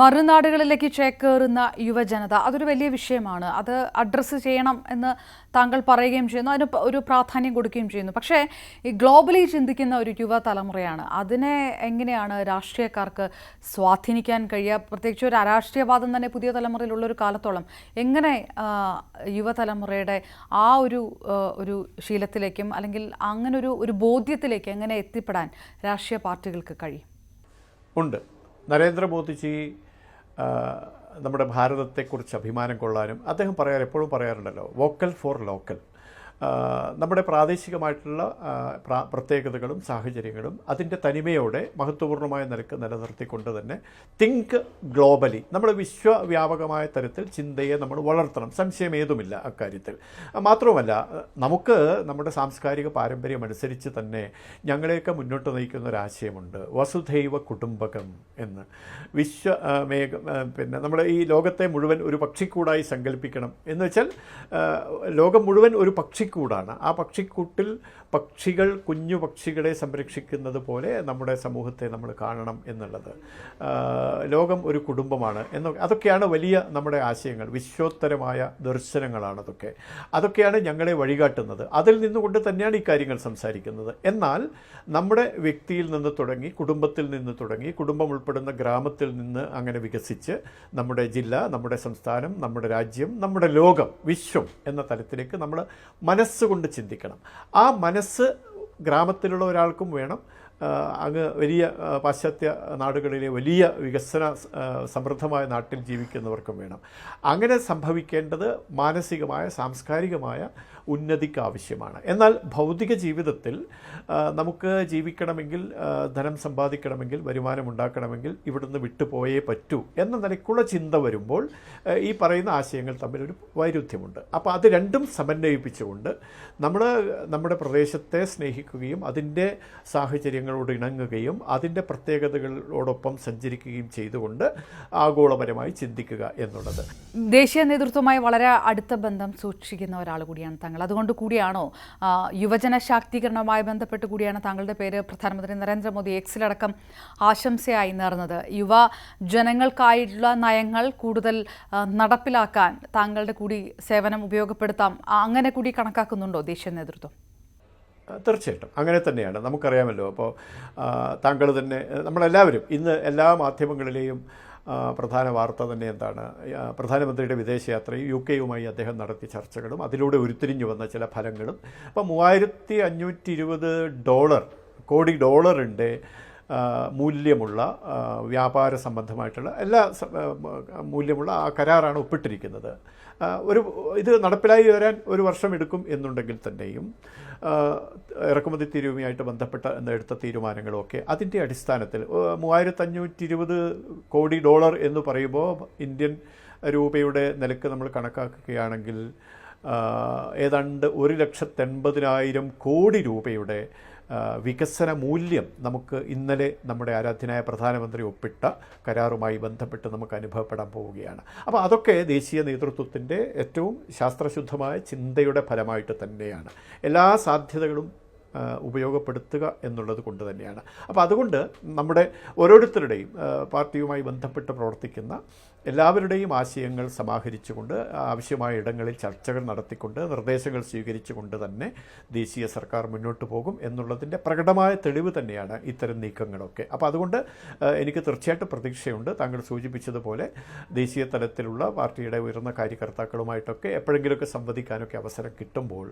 മറുനാടുകളിലേക്ക് ചേക്കേറുന്ന യുവജനത. അതൊരു വലിയ വിഷയമാണ്. അത് അഡ്രസ്സ് ചെയ്യണം എന്ന് താങ്കൾ പറയുകയും ചെയ്യുന്നു. അതിന് ഒരു പ്രാധാന്യം കൊടുക്കുകയും ചെയ്യുന്നു. പക്ഷേ ഈ ഗ്ലോബലി ചിന്തിക്കുന്ന ഒരു യുവതലമുറയാണ്. അതിനെ എങ്ങനെയാണ് രാഷ്ട്രീയക്കാർക്ക് സ്വാധീനിക്കാൻ കഴിയുക? പ്രത്യേകിച്ച് ഒരു അരാഷ്ട്രീയവാദം തന്നെ പുതിയ തലമുറയിലുള്ള ഒരു കാലത്തോളം എങ്ങനെ യുവതലമുറയുടെ ആ ഒരു ഒരു ശീലത്തിലേക്കും അല്ലെങ്കിൽ അങ്ങനെ ഒരു ബോധ്യത്തിലേക്ക് എങ്ങനെ എത്തിപ്പെടാൻ രാഷ്ട്രീയ പാർട്ടികൾക്ക് കഴിയും? ഉണ്ട്. നരേന്ദ്രമോദിജി നമ്മുടെ ഭാരതത്തെക്കുറിച്ച് അഭിമാനം കൊള്ളാനും അദ്ദേഹം പറയാറ് എപ്പോഴും പറയാറുണ്ടല്ലോ വോക്കൽ ഫോർ ലോക്കൽ. നമ്മുടെ പ്രാദേശികമായിട്ടുള്ള പ്രത്യേകതകളും സാഹചര്യങ്ങളും അതിന്റെ തനിമയോടെ മഹത്വപൂർണമായ നിരക്ക് നിലനിർത്തിക്കൊണ്ട് തന്നെ തിങ്ക് ഗ്ലോബലി നമ്മൾ വിശ്വവ്യാപകമായ തരത്തിൽ ചിന്തയെ നമ്മൾ വളർത്തണം. സംശയം ഏതുമില്ല അക്കാര്യത്തിൽ. മാത്രവുമല്ല നമുക്ക് നമ്മുടെ സാംസ്കാരിക പാരമ്പര്യം അനുസരിച്ച് തന്നെ ഞങ്ങളെയൊക്കെ മുന്നോട്ട് നയിക്കുന്ന ഒരു ആശയമുണ്ട്. വസുധൈവ കുടുംബകം എന്ന്. വിശ്വ മേഘ പിന്നെ നമ്മൾ ഈ ലോകത്തെ മുഴുവൻ ഒരു പക്ഷിക്കൂടായി സങ്കല്പിക്കണം എന്ന് വെച്ചാൽ ലോകം മുഴുവൻ ഒരു പക്ഷിക്കൂടാണ്. ആ പക്ഷിക്കൂട്ടിൽ പക്ഷികൾ കുഞ്ഞു പക്ഷികളെ സംരക്ഷിക്കുന്നത് പോലെ നമ്മുടെ സമൂഹത്തെ നമ്മൾ കാണണം എന്നുള്ളത്. ലോകം ഒരു കുടുംബമാണ് എന്നൊക്കെ അതൊക്കെയാണ് വലിയ നമ്മുടെ ആശയങ്ങൾ. വിശ്വോത്തരമായ ദർശനങ്ങളാണ് അതൊക്കെ. അതൊക്കെയാണ് ഞങ്ങളെ വഴികാട്ടുന്നത്. അതിൽ നിന്നുകൊണ്ട് തന്നെയാണ് ഈ കാര്യങ്ങൾ സംസാരിക്കുന്നത്. എന്നാൽ നമ്മുടെ വ്യക്തിയിൽ നിന്ന് തുടങ്ങി കുടുംബത്തിൽ നിന്ന് തുടങ്ങി കുടുംബം ഉൾപ്പെടുന്ന ഗ്രാമത്തിൽ നിന്ന് അങ്ങനെ വികസിച്ച് നമ്മുടെ ജില്ല നമ്മുടെ സംസ്ഥാനം നമ്മുടെ രാജ്യം നമ്മുടെ ലോകം വിശ്വം എന്ന തലത്തിലേക്ക് നമ്മൾ മനസ്സുകൊണ്ട് ചിന്തിക്കണം. ആ മനസ്സ് ഗ്രാമത്തിലുള്ള ഒരാൾക്കും വേണം. അങ്ങ് വലിയ പാശ്ചാത്യ നാടുകളിലെ വലിയ വികസന സമൃദ്ധമായ നാട്ടിൽ ജീവിക്കുന്നവർക്കും വേണം. അങ്ങനെ സംഭവിക്കേണ്ടത് മാനസികമായ സാംസ്കാരികമായ ഉന്നതിക്ക് ആവശ്യമാണ് എന്നാൽ ഭൗതിക ജീവിതത്തിൽ നമുക്ക് ജീവിക്കണമെങ്കിൽ ധനം സമ്പാദിക്കണമെങ്കിൽ വരുമാനം ഉണ്ടാക്കണമെങ്കിൽ ഇവിടുന്ന് വിട്ടുപോയേ പറ്റൂ എന്ന നിലയ്ക്കുള്ള ചിന്ത വരുമ്പോൾ ഈ പറയുന്ന ആശയങ്ങൾ തമ്മിലൊരു വൈരുദ്ധ്യമുണ്ട്. അപ്പോൾ അത് രണ്ടും സമന്വയിപ്പിച്ചുകൊണ്ട് നമ്മൾ നമ്മുടെ പ്രദേശത്തെ സ്നേഹിക്കുകയും അതിന്റെ സാഹചര്യങ്ങളോട് ഇണങ്ങുകയും അതിന്റെ പ്രത്യേകതകളോടൊപ്പം സഞ്ചരിക്കുകയും ചെയ്തുകൊണ്ട് ആഗോളപരമായി ചിന്തിക്കുക എന്നുള്ളത്. ദേശീയ നേതൃത്വമായി വളരെ അടുത്ത ബന്ധം സൂക്ഷിക്കുന്ന ഒരാൾ കൂടിയാണ് താങ്കൾ അതുകൊണ്ട് കൂടിയാണോ യുവജന ശാക്തീകരണവുമായി ബന്ധപ്പെട്ട് കൂടിയാണ് താങ്കളുടെ പേര് പ്രധാനമന്ത്രി നരേന്ദ്രമോദി എക്സിലടക്കം ആശംസയായി നേർന്നത്. യുവ ജനങ്ങൾക്കായിട്ടുള്ള നയങ്ങൾ കൂടുതൽ നടപ്പിലാക്കാൻ താങ്കളുടെ കൂടി സേവനം ഉപയോഗപ്പെടുത്താം. അങ്ങനെ കൂടി കണക്കാക്കുന്നുണ്ടോ ദേശീയ നേതൃത്വം? തീർച്ചയായിട്ടും. അങ്ങനെ തന്നെയാണ്. നമുക്കറിയാമല്ലോ. അപ്പോൾ താങ്കൾ തന്നെ നമ്മളെല്ലാവരും ഇന്ന് എല്ലാ മാധ്യമങ്ങളിലെയും പ്രധാന വാർത്ത തന്നെ എന്താണ്? പ്രധാനമന്ത്രിയുടെ വിദേശയാത്രയും യു കെയുമായി അദ്ദേഹം നടത്തിയ ചർച്ചകളും അതിലൂടെ ഉരുത്തിരിഞ്ഞു വന്ന ചില ഫലങ്ങളും. അപ്പോൾ മൂവായിരത്തി അഞ്ഞൂറ്റി ഇരുപത് ഡോളർ കോടി ഡോളറിന്റെ മൂല്യമുള്ള വ്യാപാര സംബന്ധമായിട്ടുള്ള എല്ലാ മൂല്യമുള്ള ആ കരാറാണ് ഒപ്പിട്ടിരിക്കുന്നത്. ഒരു ഇത് നടപ്പിലായി വരാൻ ഒരു വർഷം എടുക്കും എന്നുണ്ടെങ്കിൽ തന്നെയും ഇറക്കുമതി തീരുവയുമായിട്ട് ബന്ധപ്പെട്ട എടുത്ത തീരുമാനങ്ങളുമൊക്കെ അതിന്റെ അടിസ്ഥാനത്തിൽ മൂവായിരത്തഞ്ഞൂറ്റി ഇരുപത് കോടി ഡോളർ എന്ന് പറയുമ്പോൾ ഇന്ത്യൻ രൂപയുടെ നിലയ്ക്ക് നമ്മൾ കണക്കാക്കുകയാണെങ്കിൽ ഏതാണ്ട് ഒരു ലക്ഷത്തെൺപതിനായിരം കോടി രൂപയുടെ വികസന മൂല്യം നമുക്ക് ഇന്നലെ നമ്മുടെ ആരാധ്യനായ പ്രധാനമന്ത്രി ഒപ്പിട്ട കരാറുമായി ബന്ധപ്പെട്ട് നമുക്ക് അനുഭവപ്പെടാൻ പോവുകയാണ്. അപ്പോൾ അതൊക്കെ ദേശീയ നേതൃത്വത്തിന്റെ ഏറ്റവും ശാസ്ത്രശുദ്ധമായ ചിന്തയുടെ ഫലമായിട്ട് തന്നെയാണ്. എല്ലാ സാധ്യതകളും ഉപയോഗപ്പെടുത്തുക എന്നുള്ളത് കൊണ്ട് തന്നെയാണ്. അപ്പോൾ അതുകൊണ്ട് നമ്മുടെ ഓരോരുത്തരുടെയും പാർട്ടിയുമായി ബന്ധപ്പെട്ട് പ്രവർത്തിക്കുന്ന എല്ലാവരുടെയും ആശയങ്ങൾ സമാഹരിച്ചുകൊണ്ട് ആവശ്യമായ ഇടങ്ങളിൽ ചർച്ചകൾ നടത്തിക്കൊണ്ട് നിർദ്ദേശങ്ങൾ സ്വീകരിച്ചുകൊണ്ട് തന്നെ ദേശീയ സർക്കാർ മുന്നോട്ട് പോകും എന്നുള്ളതിന്റെ പ്രകടമായ തെളിവ് തന്നെയാണ് ഇത്തരം നീക്കങ്ങളൊക്കെ. അപ്പോൾ അതുകൊണ്ട് എനിക്ക് തീർച്ചയായിട്ടും പ്രതീക്ഷയുണ്ട്. താങ്കൾ സൂചിപ്പിച്ചതുപോലെ ദേശീയ തലത്തിലുള്ള പാർട്ടിയുടെ ഉയർന്ന കാര്യകർത്താക്കളുമായിട്ടൊക്കെ എപ്പോഴെങ്കിലുമൊക്കെ സംവദിക്കാനൊക്കെ അവസരം കിട്ടുമ്പോൾ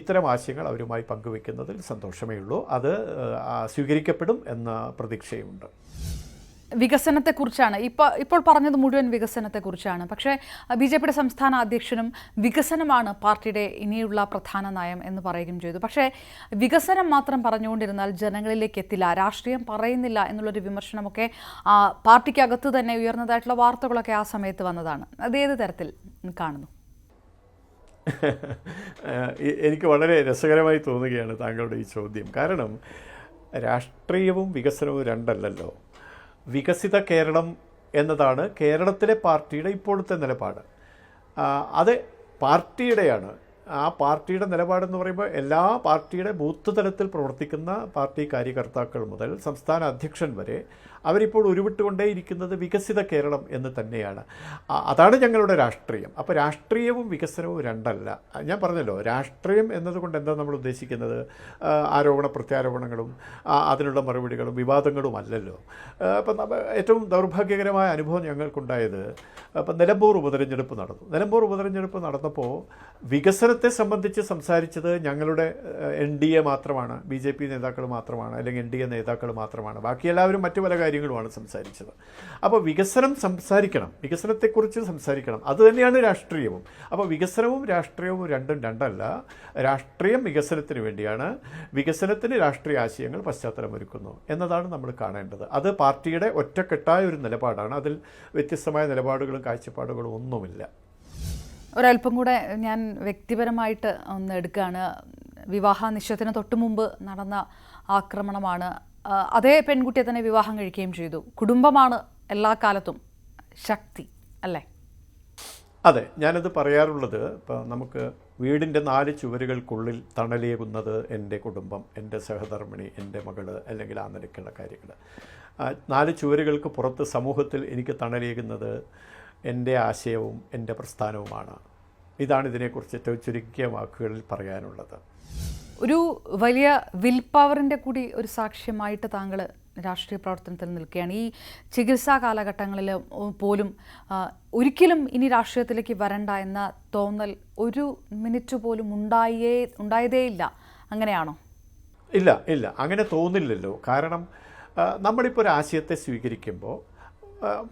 ഇത്തരം ആശയങ്ങൾ അവരുമായി പങ്കുവെക്കുന്നതിൽ സന്തോഷമേ ഉള്ളൂ അത് സ്വീകരിക്കപ്പെടും എന്ന പ്രതീക്ഷയുണ്ട്. വികസനത്തെക്കുറിച്ചാണ്. ഇപ്പോൾ ഇപ്പോൾ പറഞ്ഞത് മുഴുവൻ വികസനത്തെക്കുറിച്ചാണ്. പക്ഷേ ബി ജെ പിയുടെ സംസ്ഥാന അധ്യക്ഷനും വികസനമാണ് പാർട്ടിയുടെ ഇനിയുള്ള പ്രധാന നയം എന്ന് പറയുകയും ചെയ്തു. പക്ഷേ വികസനം മാത്രം പറഞ്ഞുകൊണ്ടിരുന്നാൽ ജനങ്ങളിലേക്ക് എത്തില്ല രാഷ്ട്രീയം പറയുന്നില്ല എന്നുള്ളൊരു വിമർശനമൊക്കെ പാർട്ടിക്കകത്ത് തന്നെ ഉയർന്നതായിട്ടുള്ള വാർത്തകളൊക്കെ ആ സമയത്ത് വന്നതാണ്. അത് ഏത് തരത്തിൽ കാണുന്നു? എനിക്ക് വളരെ രസകരമായി തോന്നുകയാണ് താങ്കളുടെ ഈ ചോദ്യം. കാരണം രാഷ്ട്രീയവും വികസനവും രണ്ടല്ലല്ലോ. വികസിത കേരളം എന്നതാണ് കേരളത്തിലെ പാർട്ടിയുടെ ഇപ്പോഴത്തെ നിലപാട്. അത് പാർട്ടിയുടെയാണ്. ആ പാർട്ടിയുടെ നിലപാടെന്ന് പറയുമ്പോൾ എല്ലാ പാർട്ടിയുടെ ബൂത്ത് തലത്തിൽ പ്രവർത്തിക്കുന്ന പാർട്ടി കാര്യകർത്താക്കൾ മുതൽ സംസ്ഥാന അധ്യക്ഷൻ വരെ അവരിപ്പോൾ ഉരുവിട്ടുകൊണ്ടേയിരിക്കുന്നത് വികസിത കേരളം എന്ന് തന്നെയാണ്. അതാണ് ഞങ്ങളുടെ രാഷ്ട്രീയം. അപ്പോൾ രാഷ്ട്രീയവും വികസനവും രണ്ടല്ല. ഞാൻ പറഞ്ഞല്ലോ രാഷ്ട്രീയം എന്നതുകൊണ്ട് എന്താ നമ്മൾ ഉദ്ദേശിക്കുന്നത്? ആരോപണ പ്രത്യാരോപണങ്ങളും അതിനുള്ള മറുപടികളും വിവാദങ്ങളും അല്ലല്ലോ. അപ്പം ഏറ്റവും ദൗർഭാഗ്യകരമായ അനുഭവം ഞങ്ങൾക്കുണ്ടായത് അപ്പം നിലമ്പൂർ ഉപതെരഞ്ഞെടുപ്പ് നടന്നു. നിലമ്പൂർ ഉപതെരഞ്ഞെടുപ്പ് നടന്നപ്പോൾ വികസനത്തെ സംബന്ധിച്ച് സംസാരിച്ചത് ഞങ്ങളുടെ എൻ ഡി എ മാത്രമാണ് ബി ജെ പി നേതാക്കൾ മാത്രമാണ് അല്ലെങ്കിൽ എൻ ഡി എ നേതാക്കൾ മാത്രമാണ്. ബാക്കി എല്ലാവരും മറ്റു പല കാര്യങ്ങളുമാണ് സംസാരിച്ചത്. അപ്പോൾ വികസനം സംസാരിക്കണം വികസനത്തെക്കുറിച്ച് സംസാരിക്കണം. അത് തന്നെയാണ് രാഷ്ട്രീയവും. അപ്പോൾ വികസനവും രാഷ്ട്രീയവും രണ്ടും രണ്ടല്ല. രാഷ്ട്രീയം വികസനത്തിന് വേണ്ടിയാണ്. വികസനത്തിന് രാഷ്ട്രീയ ആശയങ്ങൾ പശ്ചാത്തലമൊരുക്കുന്നു എന്നതാണ് നമ്മൾ കാണേണ്ടത്. അത് പാർട്ടിയുടെ ഒറ്റക്കെട്ടായ ഒരു നിലപാടാണ്. അതിൽ വ്യത്യസ്തമായ നിലപാടുകളും കാഴ്ചപ്പാടുകളും ഒന്നുമില്ല. ഒരല്പം കൂടെ ഞാൻ വ്യക്തിപരമായിട്ട് ഒന്ന് എടുക്കുകയാണ്. വിവാഹ നിശ്ചയത്തിന് തൊട്ടു മുമ്പ് നടന്ന ആക്രമണമാണ്. അതേ പെൺകുട്ടിയെ തന്നെ വിവാഹം കഴിക്കുകയും ചെയ്തു. കുടുംബമാണ് എല്ലാ കാലത്തും ശക്തി അല്ലേ? അതെ ഞാനത് പറയാറുള്ളത് ഇപ്പോൾ നമുക്ക് വീടിന്റെ നാല് ചുവരുകൾക്കുള്ളിൽ തണലേകുന്നത് എന്റെ കുടുംബം എന്റെ സഹധർമ്മിണി എന്റെ മകൾ അല്ലെങ്കിൽ ആ നിലയ്ക്കുള്ള കാര്യങ്ങൾ നാല് ചുവരുകൾക്ക് പുറത്ത് സമൂഹത്തിൽ എനിക്ക് തണലേകുന്നത് എന്റെ ആശയവും എന്റെ പ്രസ്ഥാനവുമാണ്. ഇതാണ് ഇതിനെക്കുറിച്ച് ഏറ്റവും ചുരുക്കിയ വാക്കുകളിൽ പറയാനുള്ളത്. ഒരു വലിയ വിൽ പവറിന്റെ കൂടി ഒരു സാക്ഷ്യമായിട്ട് താങ്കൾ രാഷ്ട്രീയ പ്രവർത്തനത്തിൽ നിൽക്കുകയാണ്. ഈ ചികിത്സാ കാലഘട്ടങ്ങളിൽ പോലും ഒരിക്കലും ഇനി രാഷ്ട്രീയത്തിലേക്ക് വരണ്ട എന്ന തോന്നൽ ഒരു മിനിറ്റ് പോലും ഉണ്ടായേ ഉണ്ടായതേയില്ല. അങ്ങനെയാണോ? ഇല്ല ഇല്ല. അങ്ങനെ തോന്നില്ലല്ലോ. കാരണം നമ്മളിപ്പോൾ ഒരു ആശയത്തെ സ്വീകരിക്കുമ്പോൾ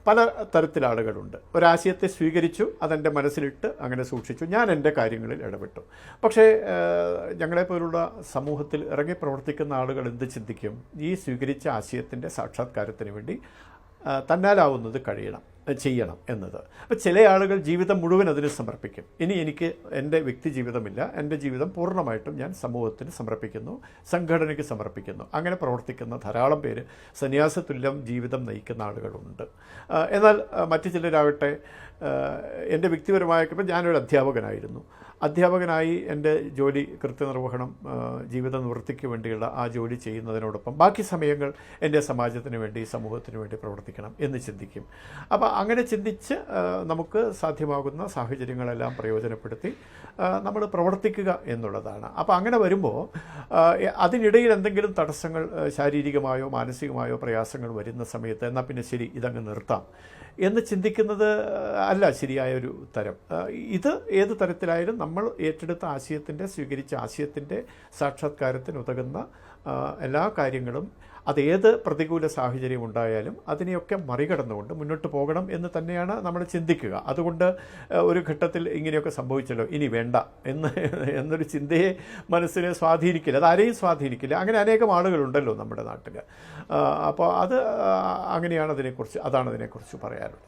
പല തരത്തിലാളുകളുണ്ട്. ഒരാശയത്തെ സ്വീകരിച്ചു അതെന്റെ മനസ്സിലിട്ട് അങ്ങനെ സൂക്ഷിച്ചു. ഞാൻ എന്റെ കാര്യങ്ങളിൽ ഇടപെട്ടു. പക്ഷേ ഞങ്ങളെപ്പോലുള്ള സമൂഹത്തിൽ ഇറങ്ങി പ്രവർത്തിക്കുന്ന ആളുകൾ എന്ത് ചിന്തിക്കും? ഈ സ്വീകരിച്ച ആശയത്തിന്റെ സാക്ഷാത്കാരത്തിന് വേണ്ടി തന്നാലാവുന്നത് കഴിയണം. ചെയ്യണം എന്നത്. അപ്പോൾ ചില ആളുകൾ ജീവിതം മുഴുവൻ അതിന് സമർപ്പിക്കും. ഇനി എനിക്ക് എന്റെ വ്യക്തി ജീവിതമില്ല. എന്റെ ജീവിതം പൂർണമായിട്ടും ഞാൻ സമൂഹത്തിന് സമർപ്പിക്കുന്നു. സംഘടനയ്ക്ക് സമർപ്പിക്കുന്നു. അങ്ങനെ പ്രവർത്തിക്കുന്ന ധാരാളം പേര് സന്യാസതുല്യം ജീവിതം നയിക്കുന്ന ആളുകളുണ്ട്. എന്നാൽ മറ്റു ചിലരാകട്ടെ എന്റെ വ്യക്തിപരമായ ഞാനൊരു അധ്യാപകനായിരുന്നു. അധ്യാപകനായി എന്റെ ജോലി കൃത്യനിർവഹണം ജീവിത നിവൃത്തിക്ക് വേണ്ടിയുള്ള ആ ജോലി ചെയ്യുന്നതിനോടൊപ്പം ബാക്കി സമയങ്ങൾ എന്റെ സമാജത്തിന് വേണ്ടി സമൂഹത്തിന് വേണ്ടി പ്രവർത്തിക്കണം എന്ന് ചിന്തിക്കും. അപ്പോൾ അങ്ങനെ ചിന്തിച്ച് നമുക്ക് സാധ്യമാകുന്ന സാഹചര്യങ്ങളെല്ലാം പ്രയോജനപ്പെടുത്തി നമ്മൾ പ്രവർത്തിക്കുക എന്നുള്ളതാണ്. അപ്പോൾ അങ്ങനെ വരുമ്പോൾ അതിനിടയിൽ എന്തെങ്കിലും തടസ്സങ്ങൾ ശാരീരികമായോ മാനസികമായോ പ്രയാസങ്ങൾ വരുന്ന സമയത്ത് എന്നാൽ പിന്നെ ശരി ഇതങ്ങ് നിർത്താം. എന്ന് ചിന്തിക്കുന്നത് അല്ല ശരിയായ ഒരു തരം. ഇത് ഏത് തരത്തിലായാലും നമ്മൾ ഏറ്റെടുത്ത ആശയത്തിന്റെ സ്വീകരിച്ച ആശയത്തിന്റെ സാക്ഷാത്കാരത്തിന് ഉതകുന്ന എല്ലാ കാര്യങ്ങളും അതേത് പ്രതികൂല സാഹചര്യം ഉണ്ടായാലും അതിനെയൊക്കെ മറികടന്നുകൊണ്ട് മുന്നോട്ട് പോകണം എന്ന് തന്നെയാണ് നമ്മൾ ചിന്തിക്കുക. അതുകൊണ്ട് ഒരു ഘട്ടത്തിൽ ഇങ്ങനെയൊക്കെ സംഭവിച്ചല്ലോ ഇനി വേണ്ട എന്ന് എന്നൊരു ചിന്തയെ മനസ്സിനെ സ്വാധീനിക്കില്ല. അത് ആരെയും സ്വാധീനിക്കില്ല. അങ്ങനെ അനേകം ആളുകളുണ്ടല്ലോ നമ്മുടെ നാട്ടിൽ അപ്പോൾ അത് അങ്ങനെയാണ് അതിനെക്കുറിച്ച് അതാണ് അതിനെക്കുറിച്ച് പറയാനുള്ളത്.